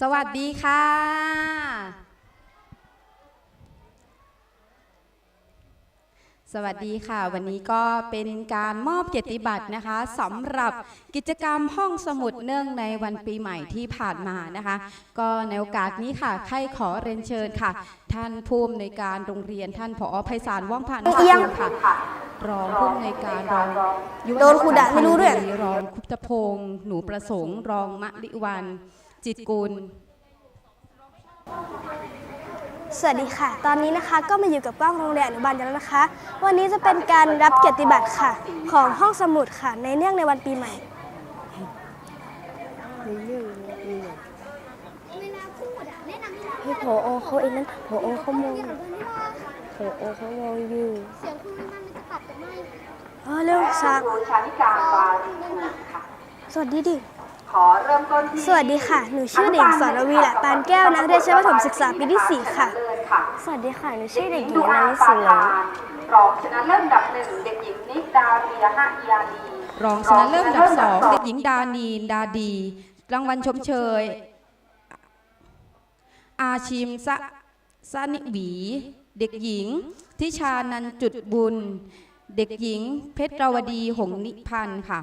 สวัสดีค่ะ สวัสดีค่ะ วันนี้ก็เป็นการมอบเกียรติบัตรนะคะสำหรับกิจกรรมห้องสมุดเนื่องในวันปีใหม่ที่ผ่านมานะคะ ก็ในโอกาสนี้ค่ะใครขอเรียนเชิญค่ะ ท่านผู้อำนวยการโรงเรียนท่านผอไพศาลว่องผ่านเอียงค่ะรองผู้อำนวยการรองยุวโดนครูด่าไม่รู้ด้วยรองคุปตพงศ์หนูประสงค์ รองมะลิวัน จิตรกุล สวัสดีค่ะ ตอนนี้นะคะก็มาอยู่กับกล้องโรงเรียนอนุบาลแล้วนะคะ วันนี้จะเป็นการรับเกียรติบัตรค่ะ ของห้องสมุดค่ะ ในเนื่องในวันปีใหม่พี่ผอเขาเองนั้นผอเขามองผอเขามองอยู่เสียงคุณมันมันจะตัดกันไหมเออเร็วช้าครูชานิการวารีภูมิค่ะสวัสดีดิขอเริ่มต้นที่ สวัสดีค่ะ หนูชื่อเด็กสรวีแหละปานแก้วนักเรียนชั้นประถมศึกษาปีที่สี่ค่ะเลิศค่ะ สวัสดีค่ะ หนูชื่อเด็กหญิดูงอานาริปาสีเหลืองลานรองชนะเลิศอันดับหนึ่งเด็กหญิงนิดาเรียหะยาดีรองชนะเลิศอันดับสองเด็กหญิงดานีนดาดี รางวัลชมเชย อาชิมสะสะนิหวี เด็กหญิง ทิชานันจุดบุญ เด็กหญิง เพชรวดีหงส์นิพันธ์ค่ะ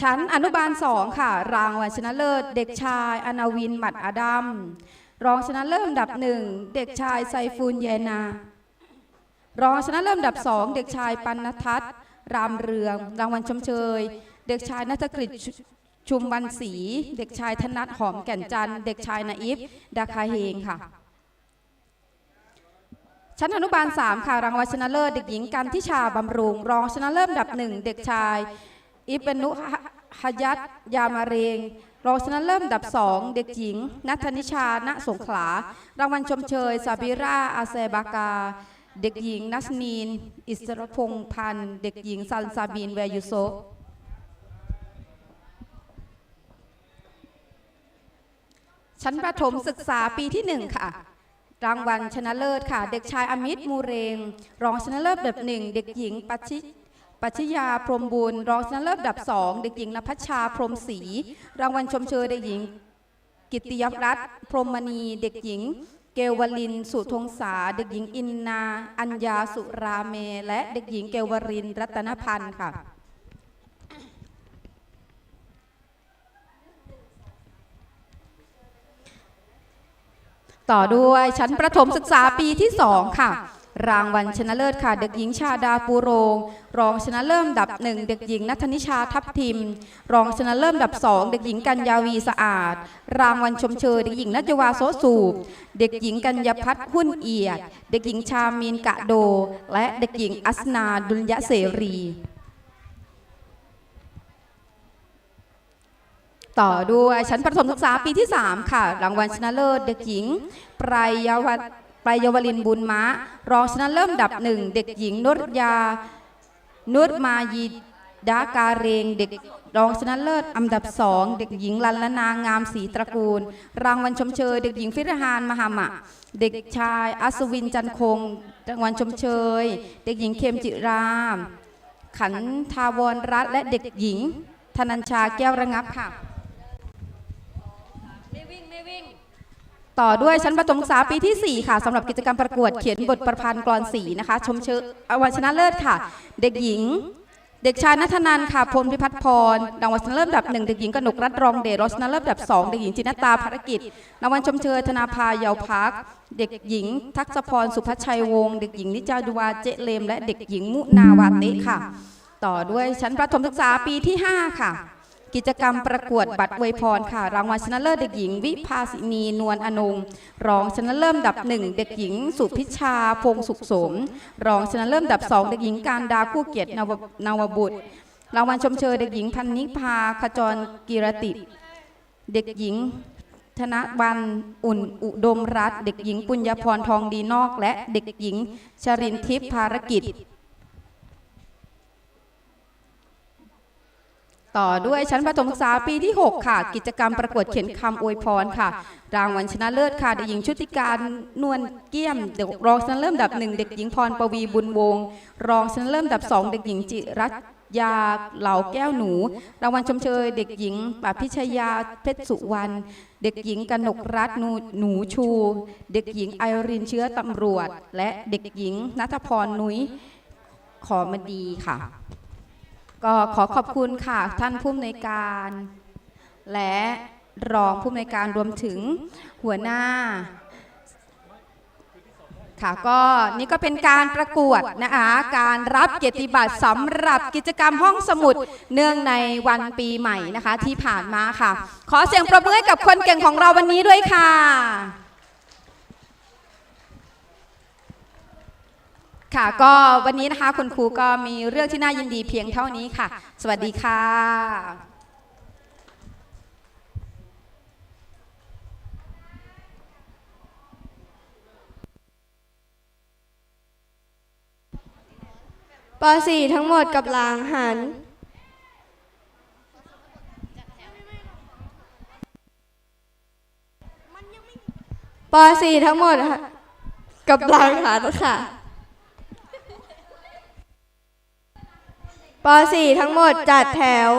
ชั้นอนุบาลสองค่ะ รางวัลชนะเลิศ เด็กชายอนาวินหมัดอดัมรองชนะเลิศดับหนึ่งเด็กชายไซฟูนเยนา รองชนะเลิศดับสองเด็กชายปันนทัศน์รามเรือง รางวัลชมเชย เด็กชายนัทกฤษชุมวันศรีเด็กชายธนัทหอมแก่นจันเด็กชายนาอิฟดาคาเฮงค่ะ ชั้นอนุบาล3ค่ะรางวัลชนะเลิศเด็กหญิงกันทิชาบำรุง รองชนะเลิศดับหนึ่งเด็กชาย อิบนุฮยัตยามาเรงรองชนะเลิศดับสองเด็กหญิง นัทนิชา ณ สงขลา รางวัลชมเชย ซาบิราอาเซบากา เด็กหญิง นัสนีน อิสรพงษ์พันธ์ เด็กหญิง ซันซาบินแวยุโซชั้นประถมศึกษาปีที่หนึ่งค่ะ รางวัลชนะเลิศค่ะ เด็กชายอมิตรมูเรง รองชนะเลิศอันดับหนึ่ง เด็กหญิงปัชชิ ปัชยาพรหมบุญรองชนะเลิศดับสองเด็กหญิงนภัชชาพรหมศรีรางวัลชมเชยเด็กหญิง กิติยรัตน์พรหมณีเด็กหญิง เกวลิน สุทงษาเด็กหญิงอินนา อัญญาสุราเม และเด็กหญิงเกวรินรัตนพันธ์ค่ะต่อด้วยชั้นประถมศึกษาปีที่ 2 ค่ะ รางวัลชนะเลิศค่ะ เด็กหญิงชาดาปูโรง รองชนะเลิศดับหนึ่งเด็กหญิงนัทนิชาทัพทิม รองชนะเลิศดับสองเด็กหญิงกัญญาวีสะอาด รางวัลชมเชยเด็กหญิงนัจวาโสสูบ เด็กหญิงกัญญพัฒน์หุ้นเอียด เด็กหญิงชามีนกะโด และเด็กหญิงอัสนาดุลยะเสรีต่อด้วยชั้นประถมศึกษาปีที่ 3 ค่ะ รางวัลชนะเลิศเด็กหญิงปรายยว ปรายยวลินบุญม้ารองชนะเลิศอันดับหนึ่งเด็กหญิงนุรยา นุรมายีดาการเรงเด็กรองชนะเลิศอันดับสองเด็กหญิงลันละนางามศรีตระกูล รางวัลชมเชยเด็กหญิงฟิรฮานมหามะ เด็กชายอัศวินจันคงรางวัลชมเชย เด็กหญิงเคมจิราม ขันทาวรรัตและเด็กหญิง ธนัญชาแก้วระงับค่ะ ต่อด้วยชั้นประถมศึกษาปีที่ 4 ค่ะสำหรับกิจกรรมประกวดเขียนบทประพันธ์กลอนสีนะคะ ชมเชยวัลชนะเลิศค่ะ เด็กหญิง เด็กชายนัทนันค่ะพลพิพัฒน์พรรางวัลชนะเลิศดับหนึ่งเด็กหญิงกนกรัตน์รองเดชรองชนะเลิศดับสองเด็กหญิงจินตตาภารกิจรางวัลชมเชยธนาภาเยาวพักเด็กหญิง ทักษพรสุพัชชัยวงศ์เด็กหญิงนิจาดุวาเจเลม และเด็กหญิงมุนาวาเตะค่ะ ต่อด้วยชั้นประถมศึกษาปีที่ 5 ค่ะ กิจกรรมประกวดบัตรอวยพรค่ะ รางวัลชนะเลิศเด็กหญิง วิภาสินีนวลอนงรองชนะเลิศดับหนึ่งเด็กหญิง สุพิชาพงสุขสม รองชนะเลิศดับสองเด็กหญิงการดาคู่เกียรตินาวบุตร รางวัลชมเชยเด็กหญิงพันนิพาขจรกีรติ เด็กหญิงธนบันอุ่นอุดมรัตนเด็กหญิงปุญญพรทองดีนอก และเด็กหญิงชรินทิพย์ภารกิจ ต่อด้วยชั้นประถมศึกษาปีที่ 6 ค่ะ กิจกรรมประกวดเขียนคำอวยพรค่ะ รางวัลชนะเลิศค่ะเด็กหญิงชุติการนวลเกี้ยมเด็กรองชนะเลิศดับหนึ่งเด็กหญิงพรปวีบุญวงศ์รองชนะเลิศดับสองเด็กหญิงจิรัตยาเหล่าแก้วหนู รางวัลชมเชย เด็กหญิงปพิชยาเพชรสุวรรณเด็กหญิงกนกรัตน์หนูชู เด็กหญิงไอรินเชื้อตำรวจ และเด็กหญิงนัทพรนุ้ยขอมดีค่ะ ก็ขอขอบคุณค่ะท่านผู้อำนวยการ และรองผู้อำนวยการรวมถึงหัวหน้าค่ะก็นี่ก็เป็นการประกวดนะคะการรับเกียรติบัตรสำหรับกิจกรรมห้องสมุดเนื่องในวันปีใหม่นะคะที่ผ่านมาค่ะ ขอเสียงประมือให้กับคนเก่งของเราวันนี้ด้วยค่ะ ค่ะ ก็วันนี้นะคะคุณครูก็มีเรื่องที่น่ายินดีเพียงเท่านี้ค่ะ สวัสดีค่ะป .4 ทั้งหมดกับลางหัน ป .4 ทั้งหมดกับลางหันค่ะ ป .4 ทั้งหมดจัดแถว